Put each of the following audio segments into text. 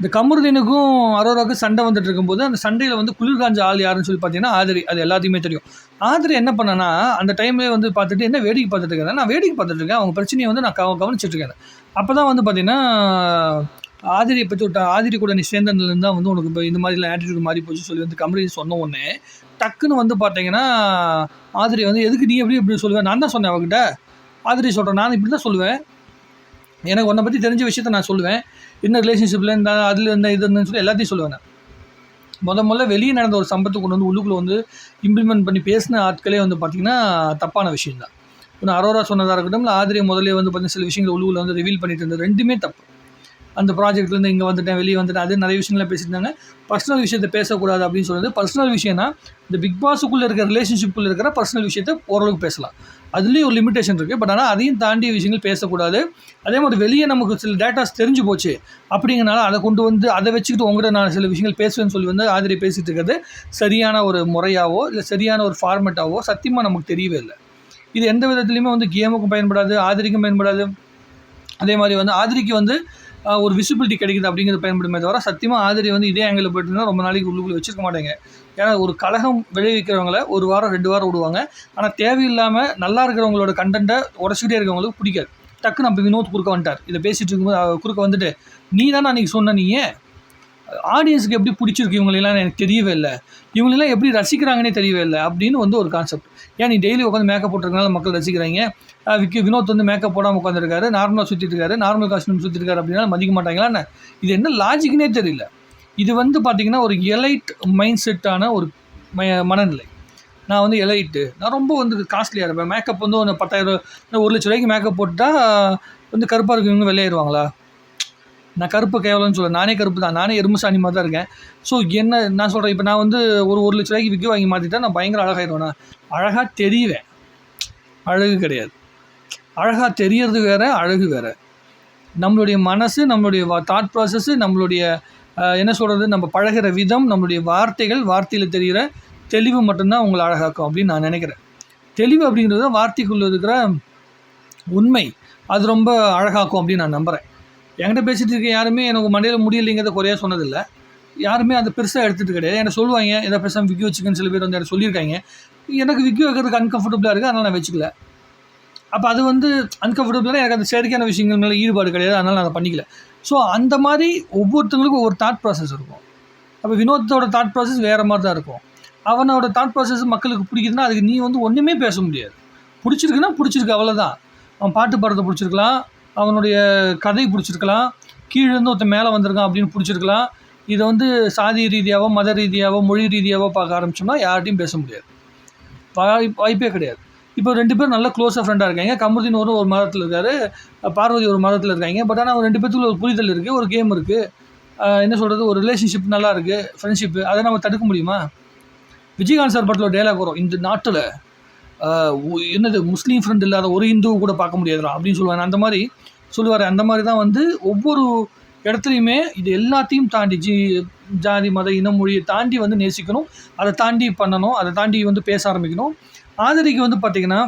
இந்த கமருதீனுக்கும் அரோராவுக்கும் சண்டை வந்துட்டு இருக்கும்போது அந்த சண்டையில் வந்து குளிர் காஞ்ச ஆள் யாருன்னு சொல்லி பார்த்தீங்கன்னா ஆதிரி. அது எல்லாத்தையுமே தெரியும். ஆதிரி என்ன பண்ணனா அந்த டைம்லேயே வந்து பார்த்துட்டு என்ன வேடிக்கை பார்த்துட்டு இருக்கேன் நான் வேடிக்கை பார்த்துட்டு இருக்கேன். அவங்க பிரச்சனையை வந்து நான் கவ கவனிச்சிட்டு இருக்கேன். அப்போ தான் வந்து பார்த்தீங்கன்னா ஆதிரியை பற்றி விட்ட ஆதிரி கூட நீ சேர்ந்ததுலேருந்து தான் வந்து உனக்கு இப்போ இந்த மாதிரிலாம் ஆட்டிடியூட் மாறி போச்சு சொல்லி வந்து கமருதீன் சொன்ன உடனே டக்குன்னு வந்து பார்த்தீங்கன்னா ஆதிரி வந்து எதுக்கு நீ எப்படி இப்படி சொல்லுவேன் நான் தான் சொன்னேன் அவகிட்ட. ஆதிரி சொல்கிறேன் நான் இப்படி தான் சொல்லுவேன். எனக்கு உன்னை பற்றி தெரிஞ்ச விஷயத்த நான் சொல்லுவேன். என்ன ரிலேஷன்ஷிப்பில் இந்த அதில் இருந்த இது இருந்துன்னு சொல்லி எல்லாத்தையும் சொல்லுவேன் நான். முத முதல்ல வெளியே நடந்த ஒரு சம்பத்தை கொண்டு வந்து உள்ளுக்குள்ளே வந்து இம்ப்ளிமெண்ட் பண்ணி பேசின ஆட்களே வந்து பார்த்திங்கன்னா தப்பான விஷயம் தான் ஒன்று அரோரா சொன்னதாக இருக்கட்டும் இல்லை ஆதிரியை முதல்ல வந்து பார்த்தீங்கன்னா சில விஷயங்கள் உள்ளுக்குள்ளே வந்து ரிவீல் பண்ணிட்டு இருந்தது ரெண்டுமே தப்பு. அந்த ப்ராஜெக்ட்லேருந்து இங்கே வந்துட்டேன் வெளியே வந்துட்டேன். அது நிறைய விஷயங்கள்லாம் பேசியிருந்தாங்க. பர்சனல் விஷயத்தை பேசக்கூடாது அப்படின்னு சொல்லுறது பர்சனல் விஷயம்னா இந்த பிக் பாஸுக்குள்ளே இருக்கிற ரிலேஷன்ஷிப்புக்குள்ளே இருக்கிற பர்சனல் விஷயத்தை ஓரளவுக்கு பேசலாம். அதுலேயும் ஒரு லிமிடேஷன் இருக்குது பட் ஆனால் அதையும் தாண்டிய விஷயங்கள் பேசக்கூடாது. அதே மாதிரி வெளியே நமக்கு சில டேட்டாஸ் தெரிஞ்சு போச்சு அப்படிங்கிறனால அதை கொண்டு வந்து அதை வச்சுக்கிட்டு உங்கள்கிட்ட நான் சில விஷயங்கள் பேசுவேன்னு சொல்லி வந்து ஆதிரி பேசிகிட்டு இருக்கிறது சரியான ஒரு முறையாவோ இல்லை சரியான ஒரு ஃபார்மேட்டாவோ சத்தியமாக நமக்கு தெரியவே இல்லை. இது எந்த விதத்துலையுமே வந்து கேமுக்கும் பயன்படாது ஆதிரிக்கும் பயன்படாது. அதே மாதிரி வந்து ஆதிரிக்கு வந்து ஒரு விசிபிலிட்டி கிடைக்குது அப்படிங்கிறது பயன்படுமே தவிர சத்தியமாக ஆதிரி வந்து இதே ஆங்கிளில் போயிட்டுருந்தா ரொம்ப நாளைக்கு உள்ளுக்குள்ளே வச்சிருக்க மாட்டாங்க. ஏன்னா ஒரு கழகம் விளைவிக்கிறவங்கள ஒரு வாரம் ரெண்டு வாரம் விடுவாங்க. ஆனால் தேவையில்லாமல் நல்லா இருக்கிறவங்களோட கண்டென்ட்டை உடச்சிக்கிட்டே இருக்கவங்களுக்கு பிடிக்காது. டக்குன்னு நம்ம வினோத் குறுக்க வந்துட்டார். இதை பேசிகிட்டு இருக்கும்போது குறுக்க வந்துட்டு நீ தானே அன்றைக்கி சொன்ன நீ ஆடியன்ஸுக்கு எப்படி பிடிச்சிருக்கு? இவங்களெல்லாம் எனக்கு தெரியவே இல்லை. இவங்களெல்லாம் எப்படி ரசிக்கிறாங்கன்னே தெரியவே இல்லை அப்படின்னு வந்து ஒரு கான்செப்ட் ஏன் நீ டெய்லி உட்காந்து மேக்கப் போட்டிருக்கனால மக்கள் ரசிக்கிறாங்க? விக்கி வினோத் வந்து மேக்கப் போடாமல் உட்காந்துருக்காரு நார்மலாக சுற்றிட்டு இருக்காரு. நார்மல் காஸ்டியூம் சுற்றிட்டு இருக்காரு அப்படின்னா மதிக்க மாட்டாங்களான்னு இது என்ன லாஜிக்னே தெரியல. இது வந்து பார்த்திங்கன்னா ஒரு எலைட் மைண்ட் செட்டான ஒரு மனநிலை. நான் வந்து எலைட்டு நான் ரொம்ப வந்து காஸ்ட்லியாக இருப்பேன். மேக்கப் வந்து ஒன்று பத்தாயிரம் ரூபா ஒரு லட்ச ரூபாய்க்கு மேக்கப் போட்டால் வந்து கருப்பாக இருக்கவங்க வெளியேறுவாங்களா நான் கருப்பு கேவலம்னு சொல்ல நானே கருப்பு தான். நானே எறும்பு சாணி மாதிரி தான் இருக்கேன். ஸோ என்ன நான் சொல்கிறேன் இப்போ நான் வந்து ஒரு ஒரு லட்ச ரூபாய்க்கு விற்க வாங்கி மாற்றிட்டா நான் பயங்கர அழகாயிருவேண்ணா அழகாக தெரிவேன். அழகு கிடையாது. அழகாக தெரியறது வேறு அழகு வேறு. நம்மளுடைய மனசு நம்மளுடைய தாட் ப்ராசஸ்ஸு நம்மளுடைய என்ன சொல்கிறது நம்ம பழகுற விதம் நம்மளுடைய வார்த்தைகள் வார்த்தையில் தெரிகிற தெளிவு மட்டும்தான் உங்களை அழகாக்கும் அப்படின்னு நான் நினைக்கிறேன். தெளிவு அப்படிங்கிறது வார்த்தைக்குள்ளே இருக்கிற உண்மை. அது ரொம்ப அழகாக்கும் அப்படின்னு நான் நம்புகிறேன் என்கிட்ட பேசிகிட்டு இருக்க யாருமே எனக்கு மண்டையில் முடியலைங்கிறத குறையாக சொன்னதில்லை. யாருமே அதை பெருசாக எடுத்துகிட்டு கிடையாது. என்ன சொல்லுவாங்க எதை பேசாமல் விக்கி வச்சுக்கன்னு சில பேர் வந்து எனக்கு சொல்லியிருக்காங்க. எனக்கு விக்கி வைக்கிறதுக்கு அன்கம்ஃபர்டபுளாக இருக்குது அதனால் நான் வச்சுக்கல. அப்போ அது வந்து அன்கம்ஃபர்டபுளாக எனக்கு அந்த செயற்கையான விஷயங்கள் மேலே ஈடுபாடு கிடையாது அதனால் நான் அதை பண்ணிக்கல. ஸோ அந்த மாதிரி ஒவ்வொருத்தங்களுக்கும் ஒவ்வொரு தாட் ப்ராசஸ் இருக்கும். அப்போ வினோத்தோட தாட் ப்ராசஸ் வேறு மாதிரி தான் இருக்கும். அவனோட தாட் ப்ராசஸ் மக்களுக்கு பிடிக்குதுன்னா அதுக்கு நீ வந்து ஒன்றுமே பேச முடியாது. பிடிச்சிருக்குன்னா பிடிச்சிருக்கு அவ்வளோதான் அவன் பாட்டு பாடுறத பிடிச்சிருக்கலாம் அவனுடைய கதை பிடிச்சிருக்கலாம். கீழேருந்து ஒருத்தன் மேலே வந்திருக்கான் அப்படின்னு பிடிச்சிருக்கலாம். இதை வந்து சாதி ரீதியாகவோ மத ரீதியாகவோ மொழி ரீதியாகவோ பார்க்க ஆரம்பிச்சோம்னா யார்கிட்டையும் பேச முடியாது. வாய்ப்பே கிடையாது. இப்போ ரெண்டு பேரும் நல்ல க்ளோஸாக ஃப்ரெண்டாக இருக்காங்க. கமருதீன் ஒரு ஒரு மதத்தில் இருக்கார். பார்வதி ஒரு மதத்தில் இருக்காங்க. பட் ஆனால் ரெண்டு பேத்துக்குள்ள ஒரு புரிதல் இருக்குது ஒரு கேம் இருக்குது என்ன சொல்கிறது ஒரு ரிலேஷன்ஷிப் நல்லா இருக்குது ஃப்ரெண்ட்ஷிப்பு அதை நம்ம தடுக்க முடியுமா? விஜயகாந்த் சார் படத்தில் டைலாக் வரும். இந்த நாட்டில் என்னது முஸ்லீம் ஃப்ரெண்ட் இல்லாத ஒரு இந்து கூட பார்க்க முடியாதுடா அப்படின்னு சொல்லுவாங்க. அந்த மாதிரி சொல்லுவார். அந்த மாதிரி தான் வந்து ஒவ்வொரு இடத்துலையுமே இது எல்லாத்தையும் தாண்டி ஜி ஜாதி மத இனம் மொழியை தாண்டி வந்து நேசிக்கணும். அதை தாண்டி பண்ணணும். அதை தாண்டி வந்து பேச ஆரம்பிக்கணும். ஆதரிக்கு வந்து பார்த்திங்கன்னா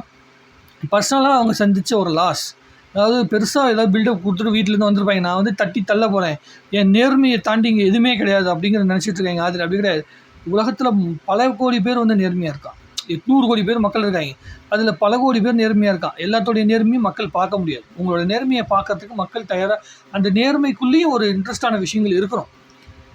பர்சனலாக அவங்க சந்தித்த ஒரு லாஸ் அதாவது பெருசாக ஏதாவது பில்டப் கொடுத்துட்டு வீட்டிலேருந்து வந்திருப்பாங்க. நான் வந்து தட்டி தள்ள போகிறேன் என் நேர்மையை தாண்டி இங்கே எதுவுமே கிடையாது அப்படிங்கிறத நினச்சிட்டு இருக்காங்க. ஆதரி அப்படி கிடையாது. உலகத்தில் பல கோடி பேர் வந்து நேர்மையாக இருக்கான் எட்நூறு கோடி பேர் மக்கள் இருக்காங்க. அதில் பல கோடி பேர் நேர்மையாக இருக்கான். எல்லாத்தோடைய நேர்மையும் மக்கள் பார்க்க முடியாது. உங்களோட நேர்மையை பார்க்கறதுக்கு மக்கள் தயாராக அந்த நேர்மைக்குள்ளேயும் ஒரு இன்ட்ரெஸ்டான விஷயங்கள் இருக்கணும்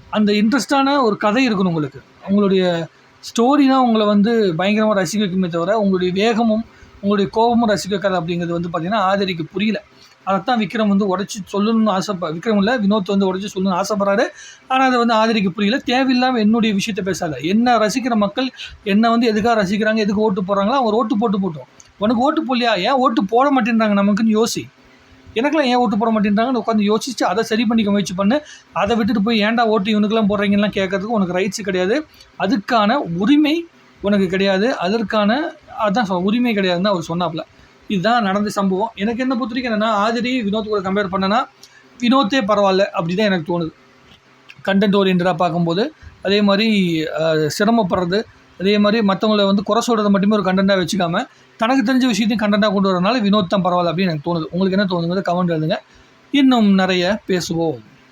அந்த இன்ட்ரெஸ்டான ஒரு கதை இருக்கணும் உங்களுக்கு. உங்களுடைய ஸ்டோரி தான் உங்களை வந்து பயங்கரமாக ரசிக்க வைக்குமே தவிர உங்களுடைய வேகமும் உங்களுடைய கோபமும் ரசிக்க வைக்காது அப்படிங்கிறது வந்து பார்த்திங்கன்னா ஆதரிக்கு புரியல. அதைத்தான் விக்ரம் வந்து உடச்சி சொல்லணும்னு ஆசைப்பா விக்ரம் இல்லை வினோத் வந்து உடச்சி சொல்லணும்னு ஆசைப்படுறாரு. ஆனால் அதை வந்து ஆதரிக்க புரியல. தேவையில்லாமல் என்னுடைய விஷயத்த பேசாத. என்ன ரசிக்கிற மக்கள் என்னை வந்து எதுக்காக ரசிக்கிறாங்க எதுக்கு ஓட்டு போடுறாங்களோ அவங்க ஓட்டு போட்டு போட்டோம். உனக்கு ஓட்டு போடலையா? ஏன் ஓட்டு போட மாட்டேன்றாங்க நமக்குன்னு யோசி. எனக்கெல்லாம் ஏன் ஓட்டு போட மாட்டேன்றாங்கன்னு உட்காந்து யோசிச்சு அதை சரி பண்ணிக்க முயற்சி பண்ணு. அதை விட்டுட்டு போய் ஏன்டா ஓட்டு இவனுக்கெல்லாம் போடுறீங்கலாம் கேட்கறதுக்கு உனக்கு ரைட்ஸ் கிடையாது. அதுக்கான உரிமை உனக்கு கிடையாது. அதற்கான அதான் உரிமை கிடையாதுன்னு அவர் சொன்னாப்புல. இதுதான் நடந்த சம்பவம். எனக்கு என்ன பொறுத்த வரைக்கும் என்னன்னா ஆதிரி வினோத் கூட கம்பேர் பண்ணனா வினோத்தே பரவாயில்ல அப்படி தான் எனக்கு தோணுது. கண்டென்ட் ஓரியன்டாக பார்க்கும்போது அதே மாதிரி சிரமப்படுறது அதே மாதிரி மற்றவங்கள வந்து குறை சொல்கிறத மட்டுமே ஒரு கண்டென்ட்டாக வச்சுக்காம தனக்கு தெரிஞ்ச விஷயத்தையும் கண்டென்ட்டாக கொண்டு வரனால வினோத் தான் பரவாயில்ல அப்படின்னு எனக்கு தோணுது. உங்களுக்கு என்ன தோணுங்கிறது கமெண்ட் எழுதுங்க. இன்னும் நிறைய பேசுவோம்.